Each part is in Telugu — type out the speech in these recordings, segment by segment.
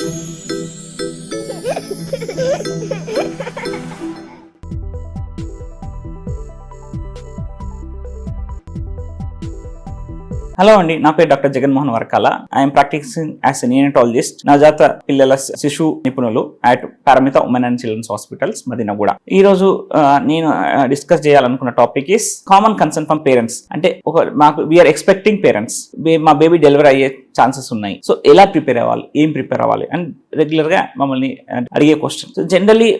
Ha ha ha ha! Hello అండి నా పేరు doctor Jaganmohan Varkala. I'm practising as a neonatologist నవజాత పిల్లల శిశు నిపుణులు at Paramitha women and children's hospitals Madinaguda. ఈ రోజు నేను డిస్కస్ చేయాలనుకున్న topic is common concern from parents అంటే ఒక మాకు వీఆర్ ఎక్స్పెక్టింగ్ పేరెంట్స్ మా బేబీ డెలివరీ అయ్యే ఛాన్సెస్ ఉన్నాయి. సో ఎలా ప్రిపేర్ అవ్వాలి? ఏం ప్రిపేర్ అవ్వాలి? అండ్ రెగ్యులర్గా మమ్మల్ని అడిగే question so generally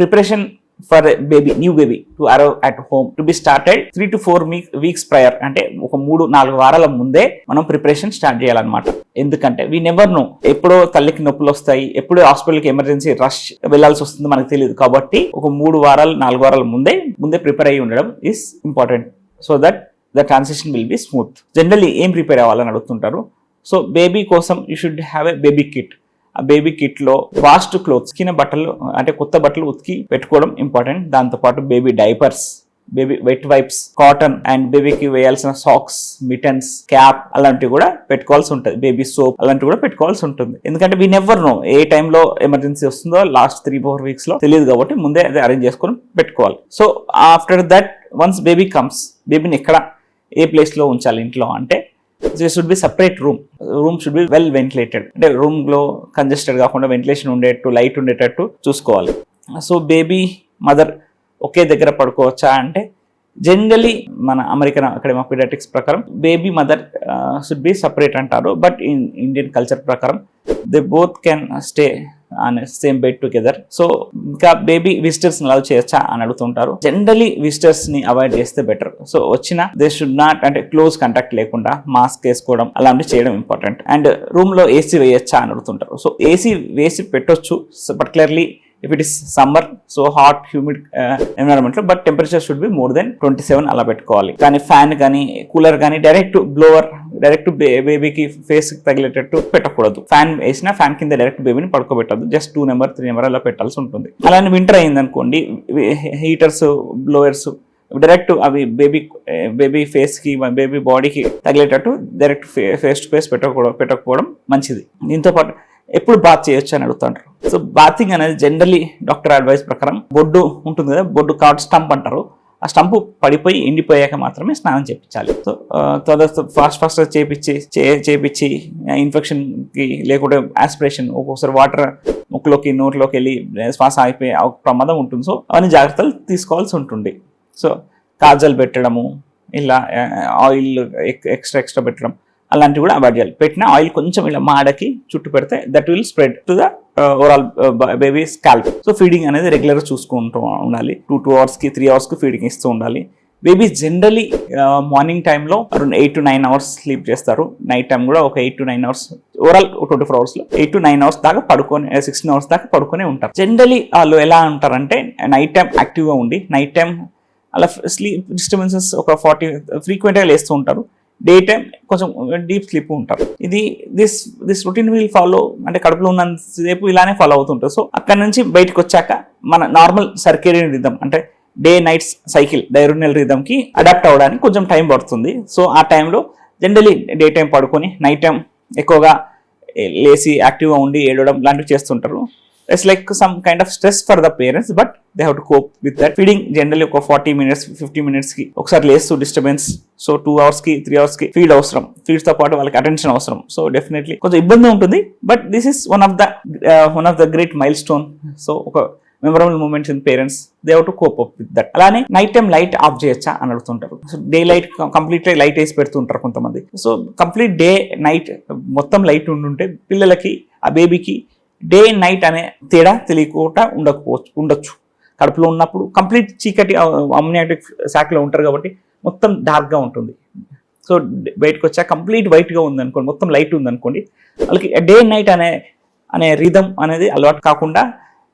preparation for baby new baby to arrive at home to be started three to four weeks prior అంటే ఒక మూడు నాలుగు వారాల ముందే మనం ప్రిపరేషన్ స్టార్ట్ చేయాలన్నమాట. ఎందుకంటే వీ నెవర్ నో ఎప్పుడో తల్లికి నొప్పులు వస్తాయి ఎప్పుడో హాస్పిటల్కి ఎమర్జెన్సీ రష్ వెళ్ళాల్సి వస్తుంది మనకు తెలియదు. కాబట్టి ఒక మూడు వారాలు నాలుగు వారాల ముందే ముందే ప్రిపేర్ అయ్యి ఉండడం is important so that the transition will be smooth generally ఏం ప్రిపేర్ అవ్వాలని అడుగుతుంటారు? సో బేబీ కోసం you should have a baby kit ఆ బేబీ కిట్లో వాస్ట్ క్లోత్స్ కింద బట్టలు అంటే కొత్త బట్టలు ఉతికి పెట్టుకోవడం ఇంపార్టెంట్. దాంతోపాటు baby diapers baby wet wipes cotton and బేబీకి వేయాల్సిన సాక్స్ మిటన్స్ క్యాప్ అలాంటివి కూడా పెట్టుకోవాల్సి ఉంటుంది. బేబీ సోప్ అలాంటివి కూడా పెట్టుకోవాల్సి ఉంటుంది. ఎందుకంటే వీ నెవర్ నో ఏ టైంలో ఎమర్జెన్సీ వస్తుందో లాస్ట్ త్రీ ఫోర్ వీక్స్లో తెలియదు కాబట్టి ముందే అది అరేంజ్ చేసుకొని పెట్టుకోవాలి. So after that once baby comes బేబీని ఎక్కడ ఏ ప్లేస్లో ఉంచాలి ఇంట్లో అంటే should be separate room room should be well ventilated అంటే రూమ్లో కంజెస్టెడ్ కాకుండా వెంటిలేషన్ ఉండేటట్టు లైట్ ఉండేటట్టు చూసుకోవాలి. సో బేబీ మదర్ ఒకే దగ్గర పడుకోవచ్చా అంటే జనరలీ మన అమెరికన్ అకాడమీ ఆఫ్ పీడియాటిక్స్ ప్రకారం baby mother should be separate అంటారు. బట్ ఇన్ ఇండియన్ కల్చర్ ప్రకారం they both can stay on same bed together so ఇంకా బేబీ విజిటర్స్ అలా చేయొచ్చా అని అడుగుతుంటారు. జనరలీ విజిటర్స్ని అవాయిడ్ చేస్తే బెటర్ సో వచ్చిన దే షుడ్ నాట్ అంటే క్లోజ్ కాంటాక్ట్ లేకుండా మాస్క్ వేసుకోవడం అలాంటివి చేయడం ఇంపార్టెంట్ అండ్ రూమ్లో ఏసీ వేయొచ్చా అని అడుగుతుంటారు. సో ఏసీ వేసి పెట్టొచ్చు. Particularly if it is summer so hot humid ఎన్విరాన్మెంట్లో but temperature should be more than twenty seven అలా పెట్టుకోవాలి. కానీ ఫ్యాన్ కానీ కూలర్ కానీ డైరెక్ట్ బ్లోవర్ డైరెక్ట్ బేబీకి ఫేస్ తగిలేటట్టు పెట్టకూడదు. ఫ్యాన్ వేసినా ఫ్యాన్ కింద డైరెక్ట్ బేబీని పడుకోబెట్టద్దు. Just two number three number అలా పెట్టాల్సి ఉంటుంది. అలానే వింటర్ అయింది అనుకోండి హీటర్స్ బ్లోవర్స్ డైరెక్ట్ అవి బేబీ బేబీ ఫేస్కి బేబీ బాడీకి తగిలేటట్టు డైరెక్ట్ ఫేస్ టు ఫేస్ పెట్టకూడదు పెట్టకపోవడం మంచిది. దీంతో పాటు ఎప్పుడు బాత్ చేయొచ్చు అని అడుగుతుంటారు సో బాతింగ్ అనేది జనరలీ డాక్టర్ అడ్వైస్ ప్రకారం బొడ్డు ఉంటుంది కదా బొడ్డు కాట్ స్టంప్ అంటారు. ఆ స్టంప్ పడిపోయి ఎండిపోయాక మాత్రమే స్నానం చేయించాలి సో తర్వాత ఫాస్ట్ ఫాస్ట్ చేపించి చే- చేపించి ఇన్ఫెక్షన్కి లేకుంటే ఆస్పిరేషన్ ఒక్కొక్కసారి వాటర్ ముక్కులోకి నోట్లోకి వెళ్ళి శ్వాస అయిపోయే ఒక ప్రమాదం ఉంటుంది. సో అవన్నీ జాగ్రత్తలు తీసుకోవాల్సి ఉంటుంది. సో కాజల్ పెట్టడము ఇలా ఆయిల్ ఎక్స్ట్రా ఎక్స్ట్రా పెట్టడం అలాంటివి కూడా అవాయిడ్ చేయాలి. పెట్టిన ఆయిల్ కొంచెం ఇలా మాడకి చుట్టు పెడితే that will spread to the overall baby scalp so feeding అనేది రెగ్యులర్గా చూసుకుంటూ ఉండాలి. టూ టూ అవర్స్కి త్రీ అవర్స్కి ఫీడింగ్ ఇస్తూ ఉండాలి. బేబీ జనరలీ మార్నింగ్ టైంలో around eight to nine hours sleep చేస్తారు. నైట్ టైం కూడా ఒక eight to nine hours overall twenty four అవర్స్లో ఎయిట్ టు నైన్ అవర్స్ దాకా పడుకొని uh, సిక్స్టీన్ అవర్స్ దాకా పడుకొని ఉంటారు. జనరలీ వాళ్ళు ఎలా ఉంటారంటే నైట్ టైం యాక్టివ్గా ఉండి నైట్ టైం అలా స్లీప్ డిస్టర్బెన్సెస్ ఒక ఫార్టీ ఫ్రీక్వెంట్గా uh, లేస్తూ ఉంటారు. డే టైం కొంచెం డీప్ స్లీప్ ఉంటారు. ఇది this this routine will follow అంటే కడుపులో ఉన్నంతసేపు ఇలానే ఫాలో అవుతుంటారు. సో అక్కడ నుంచి బయటకు వచ్చాక మన నార్మల్ సర్కేరియన్ రిధం అంటే డే నైట్స్ సైకిల్ డైరోనియల్ రిధమ్కి అడాప్ట్ అవ్వడానికి కొంచెం టైం పడుతుంది. సో ఆ టైంలో జనరలీ డే టైం పడుకొని నైట్ టైం ఎక్కువగా లేచి యాక్టివ్గా ఉండి ఏడవడం లాంటివి చేస్తుంటారు. It's like some kind of stress for the parents but they have to cope with that feeding generally ఒక ఫార్టీ మినిట్స్ ఫిఫ్టీ మినిట్స్కి ఒకసారి లేస్తూ డిస్టర్బెన్స్ సో టూ అవర్స్కి త్రీ అవర్స్కి ఫీడ్ అవసరం. ఫీడ్స్తో పాటు వాళ్ళకి అటెన్షన్ అవసరం. సో డెఫినెట్లీ కొంచెం ఇబ్బంది ఉంటుంది. But this is one of the one of the great milestone so ఒక memorable moments in parents they have to cope up with that అలానే నైట్ టైం లైట్ ఆఫ్ చేయొచ్చా అని అడుగుతుంటారు. So day light complete light వేసి పెడుతుంటారు కొంతమంది. సో కంప్లీట్ డే నైట్ మొత్తం లైట్ ఉండుంటే పిల్లలకి ఆ బేబీకి డే నైట్ అనే తేడా తెలియకుండా ఉండకపోవచ్చు ఉండొచ్చు. కడుపులో ఉన్నప్పుడు కంప్లీట్ చీకటి అమ్నియాటిక్ శాఖలో ఉంటారు కాబట్టి మొత్తం డార్క్గా ఉంటుంది. సో బయటకు వచ్చా కంప్లీట్ వైట్గా ఉందనుకోండి మొత్తం లైట్ ఉందనుకోండి వాళ్ళకి డే నైట్ అనే అనే రిధమ్ అనేది అలవాటు కాకుండా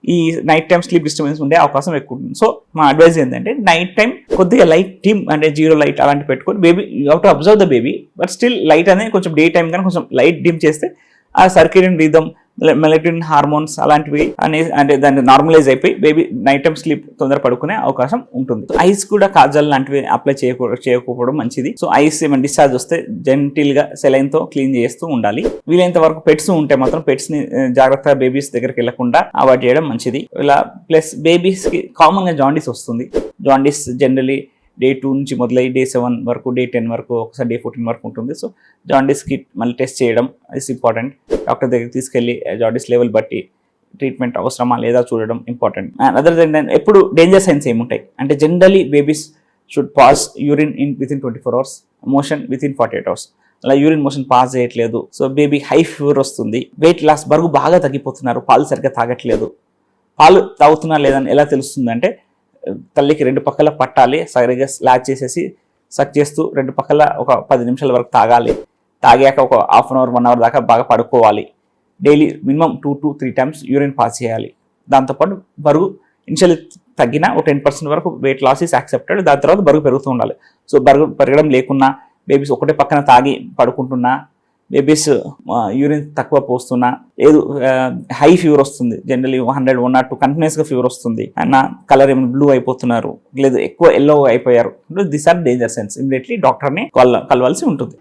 ఈ నైట్ టైం స్లీప్ డిస్టర్బెన్స్ ఉండే అవకాశం ఎక్కువ ఉంటుంది. సో మా అడ్వైజ్ ఏంటంటే నైట్ టైం కొద్దిగా లైట్ టీమ్ అంటే జీరో లైట్ అలాంటి పెట్టుకొని baby out observe the baby but still light అనేది కొంచెం డే టైం కానీ కొంచెం లైట్ డిమ్ చేస్తే ఆ సర్కేరియన్ రిధమ్ మెలటిన్ హార్మోన్స్ అలాంటివి అనే అంటే దాన్ని నార్మలైజ్ అయిపోయి బేబీ నైట్ టైం స్లీప్ తొందర పడుకునే అవకాశం ఉంటుంది. ఐస్ కూడా కాజల్ లాంటివి అప్లై చేయకూడదు చేయకపోవడం మంచిది. సో ఐస్ ఏమైనా డిశ్చార్జ్ వస్తే జెంటిల్గా సెలైన్తో క్లీన్ చేస్తూ ఉండాలి. వీలైనంత వరకు పెట్స్ ఉంటే మాత్రం పెట్స్ని జాగ్రత్తగా బేబీస్ దగ్గరికి వెళ్ళకుండా అవాయిడ్ చేయడం మంచిది. ఇలా ప్లస్ బేబీస్కి కామన్గా జాండీస్ వస్తుంది. జాండీస్ జనరలీ డే టూ నుంచి మొదలై డే సెవెన్ వరకు డే టెన్ వరకు ఒకసారి డే ఫోర్టీన్ వరకు ఉంటుంది. సో జాండీస్కి మళ్ళీ టెస్ట్ చేయడం ఇస్ ఇంపార్టెంట్ డాక్టర్ దగ్గరికి తీసుకెళ్ళి జాండీస్ లెవెల్ బట్టి ట్రీట్మెంట్ అవసరమా లేదా చూడడం ఇంపార్టెంట్ అదర్ దెన్ ఎప్పుడు డేంజర్ సైన్స్ ఏముంటాయి? అంటే generally babies should pass urine in within twenty four hours motion within forty eight hours అలా యూరిన్ మోషన్ పాస్ చేయట్లేదు. సో బేబీ హై ఫీవర్ వస్తుంది. వెయిట్ లాస్ బరువు బాగా తగ్గిపోతున్నారు. పాలు సరిగ్గా తాగట్లేదు. పాలు తాగుతున్నా లేదని ఎలా తెలుస్తుందంటే తల్లికి రెండు పక్కల పట్టాలి సరిగ్గా లాచ్ చేసేసి సక్ చేస్తూ రెండు పక్కల ఒక పది నిమిషాల వరకు తాగాలి. తాగాక ఒక half an hour one hour దాకా బాగా పడుకోవాలి. Daily minimum two to three times urine pass చేయాలి. దాంతోపాటు బరువు ఇనిషియల్ తగ్గిన ఒక టెన్ పర్సెంట్ వరకు వెయిట్ లాస్ ఈస్ యాక్సెప్టెడ్ దాని తర్వాత బరువు పెరుగుతూ ఉండాలి. సో బరువు పెరగడం లేకున్నా బేబీస్ ఒకటే పక్కన తాగి పడుకుంటున్నా బేబీస్ యూరిన్ తక్కువ పోస్తున్నా. లేదు హై ఫీవర్ వస్తుంది. Generally hundred one nought two కంటిన్యూస్గా ఫీవర్ వస్తుంది. అన్న కలర్ ఏమైనా బ్లూ అయిపోతున్నారు. లేదు ఎక్కువ ఎల్లో అయిపోయారు. This are danger signs immediately డాక్టర్ని కలవాల్సి ఉంటుంది.